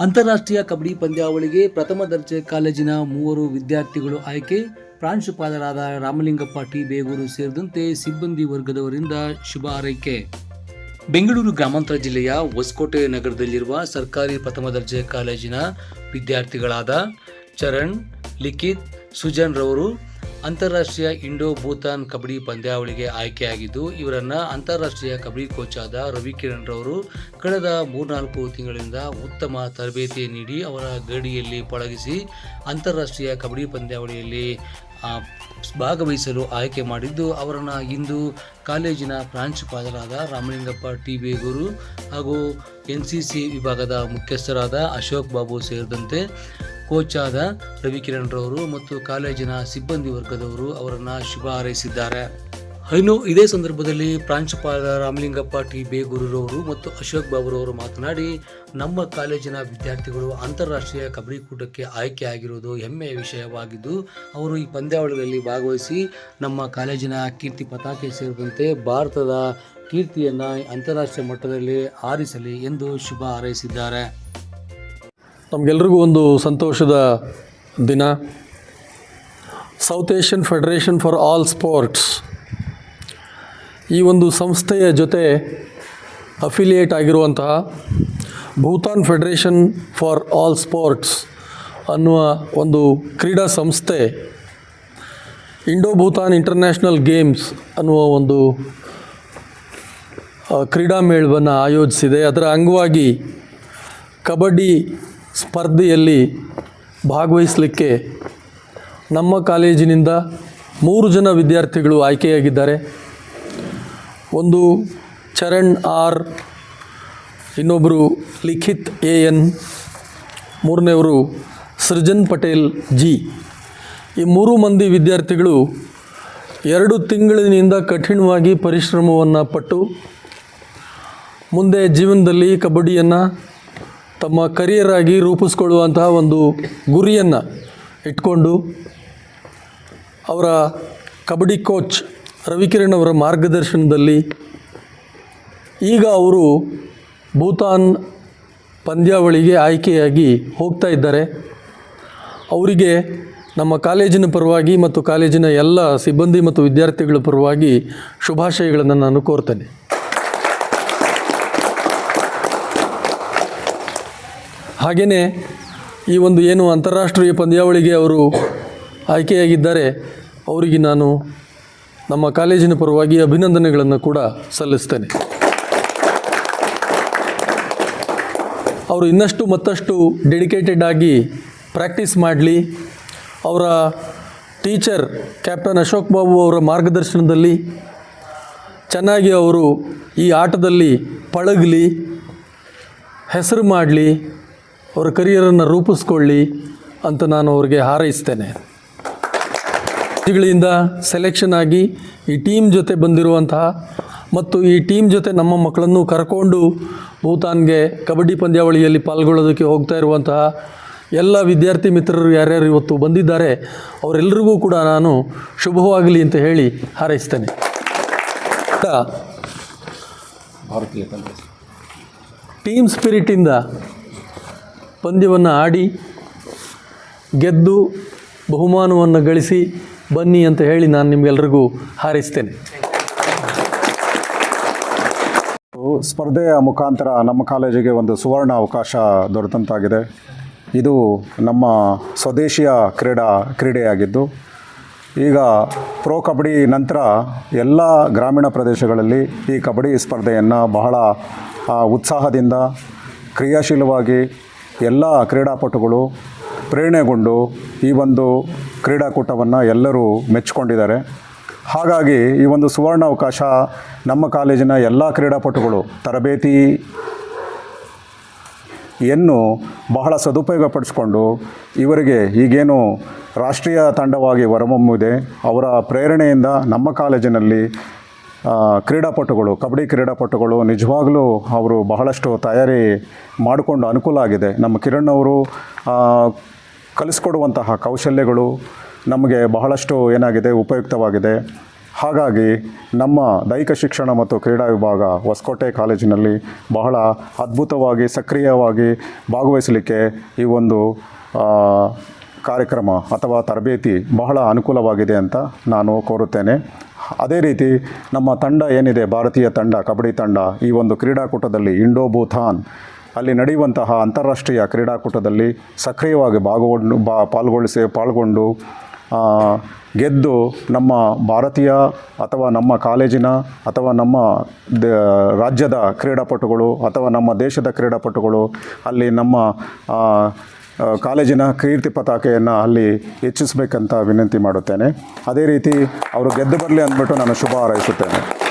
ಅಂತಾರಾಷ್ಟ್ರೀಯ ಕಬಡ್ಡಿ ಪಂದ್ಯಾವಳಿಗೆ ಪ್ರಥಮ ದರ್ಜೆ ಕಾಲೇಜಿನ ಮೂವರು ವಿದ್ಯಾರ್ಥಿಗಳು ಆಯ್ಕೆ. ಪ್ರಾಂಶುಪಾಲರಾದ ರಾಮಲಿಂಗಪ್ಪ ಟಿ. ಬೇಗೂರು ಸೇರಿದಂತೆ ಸಿಬ್ಬಂದಿ ವರ್ಗದವರಿಂದ ಶುಭ ಆರೈಕೆ ಬೆಂಗಳೂರು ಗ್ರಾಮಾಂತರ ಜಿಲ್ಲೆಯ ಹೊಸಕೋಟೆ ನಗರದಲ್ಲಿರುವ ಸರ್ಕಾರಿ ಪ್ರಥಮ ದರ್ಜೆ ಕಾಲೇಜಿನ ವಿದ್ಯಾರ್ಥಿಗಳಾದ ಚರಣ್, ಲಿಖಿತ್, ಸುಜನ್ ರವರು ಅಂತಾರಾಷ್ಟ್ರೀಯ ಇಂಡೋ ಭೂತಾನ್ ಕಬಡ್ಡಿ ಪಂದ್ಯಾವಳಿಗೆ ಆಯ್ಕೆಯಾಗಿದ್ದು, ಇವರನ್ನ ಅಂತಾರಾಷ್ಟ್ರೀಯ ಕಬಡ್ಡಿ ಕೋಚ್ ಆದ ರವಿಕಿರಣ್ ರವರು ಕಳೆದ ಮೂರ್ನಾಲ್ಕು ತಿಂಗಳಿಂದ ಉತ್ತಮ ತರಬೇತಿ ನೀಡಿ ಅವರ ಗಡಿಯಲ್ಲಿ ಪಳಗಿಸಿ ಅಂತಾರಾಷ್ಟ್ರೀಯ ಕಬಡ್ಡಿ ಪಂದ್ಯಾವಳಿಯಲ್ಲಿ ಭಾಗವಹಿಸಲು ಆಯ್ಕೆ ಮಾಡಿದ್ದು, ಅವರನ್ನು ಇಂದು ಕಾಲೇಜಿನ ಪ್ರಾಂಶುಪಾಲರಾದ ರಾಮಲಿಂಗಪ್ಪ ಟಿ. ಬೇಗೂರು ಹಾಗೂ ಎನ್ ಸಿ ಸಿ ವಿಭಾಗದ ಮುಖ್ಯಸ್ಥರಾದ ಅಶೋಕ್ ಬಾಬು ಸೇರಿದಂತೆ ಕೋಚ್ ಆದ ರವಿಕಿರಣ್ ರವರು ಮತ್ತು ಕಾಲೇಜಿನ ಸಿಬ್ಬಂದಿ ವರ್ಗದವರು ಅವರನ್ನು ಶುಭ ಹಾರೈಸಿದ್ದಾರೆ. ಇನ್ನು ಇದೇ ಸಂದರ್ಭದಲ್ಲಿ ಪ್ರಾಂಶುಪಾಲ ರಾಮಲಿಂಗಪ್ಪ ಟಿ. ಬೇಗೂರವರು ಮತ್ತು ಅಶೋಕ್ ಬಾಬುರವರು ಮಾತನಾಡಿ, ನಮ್ಮ ಕಾಲೇಜಿನ ವಿದ್ಯಾರ್ಥಿಗಳು ಅಂತಾರಾಷ್ಟ್ರೀಯ ಕಬಡ್ಡಿ ಕೂಟಕ್ಕೆ ಆಯ್ಕೆಯಾಗಿರುವುದು ಹೆಮ್ಮೆಯ ವಿಷಯವಾಗಿದ್ದು, ಅವರು ಈ ಪಂದ್ಯಾವಳಿಗಳಲ್ಲಿ ಭಾಗವಹಿಸಿ ನಮ್ಮ ಕಾಲೇಜಿನ ಕೀರ್ತಿ ಪತಾಕೆ ಸೇರಿದಂತೆ ಭಾರತದ ಕೀರ್ತಿಯನ್ನು ಅಂತಾರಾಷ್ಟ್ರೀಯ ಮಟ್ಟದಲ್ಲಿ ಆರಿಸಲಿ ಎಂದು ಶುಭ ಹಾರೈಸಿದ್ದಾರೆ. ನಮಗೆಲ್ರಿಗೂ ಒಂದು ಸಂತೋಷದ ದಿನ. South Asian federation for all sports ಈ ಒಂದು ಸಂಸ್ಥೆಯ ಜೊತೆ ಅಫಿಲಿಯೇಟ್ ಆಗಿರುವಂತಹ Bhutan federation for all sports ಅನ್ನುವ ಒಂದು ಕ್ರೀಡಾ ಸಂಸ್ಥೆ ಇಂಡೋ ಭೂತಾನ್ ಇಂಟರ್ನ್ಯಾಷನಲ್ ಗೇಮ್ಸ್ ಅನ್ನುವ ಒಂದು ಕ್ರೀಡಾ ಮೇಳವನ್ನು ಆಯೋಜಿಸಿದೆ. ಅದರ ಅಂಗವಾಗಿ ಕಬಡ್ಡಿ ಸ್ಪರ್ಧೆಯಲ್ಲಿ ಭಾಗವಹಿಸಲಿಕ್ಕೆ ನಮ್ಮ ಕಾಲೇಜಿನಿಂದ ಮೂರು ಜನ ವಿದ್ಯಾರ್ಥಿಗಳು ಆಯ್ಕೆಯಾಗಿದ್ದಾರೆ. ಒಂದು ಚರಣ್ ಆರ್ ಇನ್ನೊಬ್ಬರು ಲಿಖಿತ್ ಎ ಎನ್ ಮೂರನೆಯವರು ಸೃಜನ್ ಪಟೇಲ್ ಜಿ. ಈ ಮೂರು ಮಂದಿ ವಿದ್ಯಾರ್ಥಿಗಳು ಎರಡು ತಿಂಗಳಿನಿಂದ ಕಠಿಣವಾಗಿ ಪರಿಶ್ರಮವನ್ನು ಪಟ್ಟು ಮುಂದೆ ಜೀವನದಲ್ಲಿ ಕಬಡ್ಡಿಯನ್ನು ತಮ್ಮ ಕರಿಯರ್ ಆಗಿ ರೂಪಿಸ್ಕೊಳ್ಳುವಂತಹ ಒಂದು ಗುರಿಯನ್ನು ಇಟ್ಕೊಂಡು ಅವರ ಕಬಡ್ಡಿ ಕೋಚ್ ರವಿಕಿರಣ್ ಅವರ ಮಾರ್ಗದರ್ಶನದಲ್ಲಿ ಈಗ ಅವರು ಭೂತಾನ್ ಪಂದ್ಯಾವಳಿಗೆ ಆಯ್ಕೆಯಾಗಿ ಹೋಗ್ತಾ ಇದ್ದಾರೆ. ಅವರಿಗೆ ನಮ್ಮ ಕಾಲೇಜಿನ ಪರವಾಗಿ ಮತ್ತು ಕಾಲೇಜಿನ ಎಲ್ಲ ಸಿಬ್ಬಂದಿ ಮತ್ತು ವಿದ್ಯಾರ್ಥಿಗಳ ಪರವಾಗಿ ಶುಭಾಶಯಗಳನ್ನು ನಾನು ಕೋರ್ತೇನೆ. ಹಾಗೆಯೇ ಈ ಒಂದು ಏನು ಅಂತಾರಾಷ್ಟ್ರೀಯ ಪಂದ್ಯಾವಳಿಗೆ ಅವರು ಆಯ್ಕೆಯಾಗಿದ್ದಾರೆ, ಅವರಿಗೆ ನಾನು ನಮ್ಮ ಕಾಲೇಜಿನ ಪರವಾಗಿ ಅಭಿನಂದನೆಗಳನ್ನು ಕೂಡ ಸಲ್ಲಿಸ್ತೇನೆ. ಅವರು ಇನ್ನಷ್ಟು ಮತ್ತಷ್ಟು ಡೆಡಿಕೇಟೆಡ್ ಆಗಿ ಪ್ರಾಕ್ಟೀಸ್ ಮಾಡಲಿ. ಅವರ ಟೀಚರ್ ಕ್ಯಾಪ್ಟನ್ ಅಶೋಕ್ ಬಾಬು ಅವರ ಮಾರ್ಗದರ್ಶನದಲ್ಲಿ ಚೆನ್ನಾಗಿ ಅವರು ಈ ಆಟದಲ್ಲಿ ಪಳಗಲಿ, ಹೆಸರು ಮಾಡಲಿ. ಅವರ ಕರಿಯರನ್ನು ರೂಪಿಸ್ಕೊಳ್ಳಿ ಅಂತ ನಾನು ಅವ್ರಿಗೆ ಹಾರೈಸ್ತೇನೆ. ಗಳಿಂದ ಸೆಲೆಕ್ಷನ್ ಆಗಿ ಈ ಟೀಮ್ ಜೊತೆ ಬಂದಿರುವಂತಹ ಮತ್ತು ಈ ಟೀಮ್ ಜೊತೆ ನಮ್ಮ ಮಕ್ಕಳನ್ನು ಕರ್ಕೊಂಡು ಭೂತಾನ್ಗೆ ಕಬಡ್ಡಿ ಪಂದ್ಯಾವಳಿಯಲ್ಲಿ ಪಾಲ್ಗೊಳ್ಳೋದಕ್ಕೆ ಹೋಗ್ತಾ ಇರುವಂತಹ ಎಲ್ಲ ವಿದ್ಯಾರ್ಥಿ ಮಿತ್ರರು ಯಾರ್ಯಾರು ಇವತ್ತು ಬಂದಿದ್ದಾರೆ ಅವರೆಲ್ಲರಿಗೂ ಕೂಡ ನಾನು ಶುಭವಾಗಲಿ ಅಂತ ಹೇಳಿ ಹಾರೈಸ್ತೇನೆ. ಟೀಮ್ ಸ್ಪಿರಿಟಿಂದ ಪಂದ್ಯವನ್ನು ಆಡಿ ಗೆದ್ದು ಬಹುಮಾನವನ್ನು ಗಳಿಸಿ ಬನ್ನಿ ಅಂತ ಹೇಳಿ ನಾನು ನಿಮಗೆಲ್ರಿಗೂ ಹಾರೈಸ್ತೇನೆ. ಸ್ಪರ್ಧೆಯ ಮುಖಾಂತರ ನಮ್ಮ ಕಾಲೇಜಿಗೆ ಒಂದು ಸುವರ್ಣ ಅವಕಾಶ ದೊರೆತಂತಾಗಿದೆ. ಇದು ನಮ್ಮ ಸ್ವದೇಶಿಯ ಕ್ರೀಡಾ ಕ್ರೀಡೆಯಾಗಿದ್ದು, ಈಗ ಪ್ರೋ ಕಬಡ್ಡಿ ನಂತರ ಎಲ್ಲ ಗ್ರಾಮೀಣ ಪ್ರದೇಶಗಳಲ್ಲಿ ಈ ಕಬಡ್ಡಿ ಸ್ಪರ್ಧೆಯನ್ನು ಬಹಳ ಉತ್ಸಾಹದಿಂದ ಕ್ರಿಯಾಶೀಲವಾಗಿ ಎಲ್ಲ ಕ್ರೀಡಾಪಟುಗಳು ಪ್ರೇರಣೆಗೊಂಡು ಈ ಒಂದು ಕ್ರೀಡಾಕೂಟವನ್ನು ಎಲ್ಲರೂ ಮೆಚ್ಚಿಕೊಂಡಿದ್ದಾರೆ. ಹಾಗಾಗಿ ಈ ಒಂದು ಸುವರ್ಣ ಅವಕಾಶ ನಮ್ಮ ಕಾಲೇಜಿನ ಎಲ್ಲ ಕ್ರೀಡಾಪಟುಗಳು ತರಬೇತಿ ಯನ್ನು ಬಹಳ ಸದುಪಯೋಗಪಡಿಸ್ಕೊಂಡು ಇವರಿಗೆ ಈಗೇನು ರಾಷ್ಟ್ರೀಯ ತಂಡವಾಗಿ ಹೊರಹೊಮ್ಮಿದೆ, ಅವರ ಪ್ರೇರಣೆಯಿಂದ ನಮ್ಮ ಕಾಲೇಜಿನಲ್ಲಿ ಕ್ರೀಡಾಪಟುಗಳು, ಕಬಡ್ಡಿ ಕ್ರೀಡಾಪಟುಗಳು ನಿಜವಾಗಲೂ ಅವರು ಬಹಳಷ್ಟು ತಯಾರಿ ಮಾಡಿಕೊಂಡು ಅನುಕೂಲ ಆಗಿದೆ. ನಮ್ಮ ಕಿರಣ್ ಅವರು ಕಲಿಸ್ಕೊಡುವಂತಹ ಕೌಶಲ್ಯಗಳು ನಮಗೆ ಬಹಳಷ್ಟು ಏನಾಗಿದೆ, ಉಪಯುಕ್ತವಾಗಿದೆ. ಹಾಗಾಗಿ ನಮ್ಮ ದೈಹಿಕ ಶಿಕ್ಷಣ ಮತ್ತು ಕ್ರೀಡಾ ವಿಭಾಗ ಹೊಸಕೋಟೆ ಕಾಲೇಜಿನಲ್ಲಿ ಬಹಳ ಅದ್ಭುತವಾಗಿ ಸಕ್ರಿಯವಾಗಿ ಭಾಗವಹಿಸಲಿಕ್ಕೆ ಈ ಒಂದು ಕಾರ್ಯಕ್ರಮ ಅಥವಾ ತರಬೇತಿ ಬಹಳ ಅನುಕೂಲವಾಗಿದೆ ಅಂತ ನಾನು ಕೋರುತ್ತೇನೆ. ಅದೇ ರೀತಿ ನಮ್ಮ ತಂಡ ಏನಿದೆ, ಭಾರತೀಯ ತಂಡ, ಕಬಡ್ಡಿ ತಂಡ, ಈ ಒಂದು ಕ್ರೀಡಾಕೂಟದಲ್ಲಿ ಇಂಡೋ ಭೂತಾನ್, ಅಲ್ಲಿ ನಡೆಯುವಂತಹ ಅಂತಾರಾಷ್ಟ್ರೀಯ ಕ್ರೀಡಾಕೂಟದಲ್ಲಿ ಸಕ್ರಿಯವಾಗಿ ಭಾಗಗೊಂಡು ಬಾ, ಪಾಲ್ಗೊಳಿಸಿ, ಪಾಲ್ಗೊಂಡು ಗೆದ್ದು ನಮ್ಮ ಭಾರತೀಯ ಅಥವಾ ನಮ್ಮ ಕಾಲೇಜಿನ ಅಥವಾ ನಮ್ಮ ದ, ರಾಜ್ಯದ ಕ್ರೀಡಾಪಟುಗಳು ಅಥವಾ ನಮ್ಮ ದೇಶದ ಕ್ರೀಡಾಪಟುಗಳು, ಅಲ್ಲಿ ನಮ್ಮ ಕಾಲೇಜಿನ ಕೀರ್ತಿ ಪತಾಕೆಯನ್ನು ಅಲ್ಲಿ ಹೆಚ್ಚಿಸಬೇಕಂತ ವಿನಂತಿ ಮಾಡುತ್ತೇನೆ. ಅದೇ ರೀತಿ ಅವರು ಗೆದ್ದು ಬರಲಿ ಅಂದ್ಬಿಟ್ಟು ನಾನು ಶುಭ ಹಾರೈಸುತ್ತೇನೆ.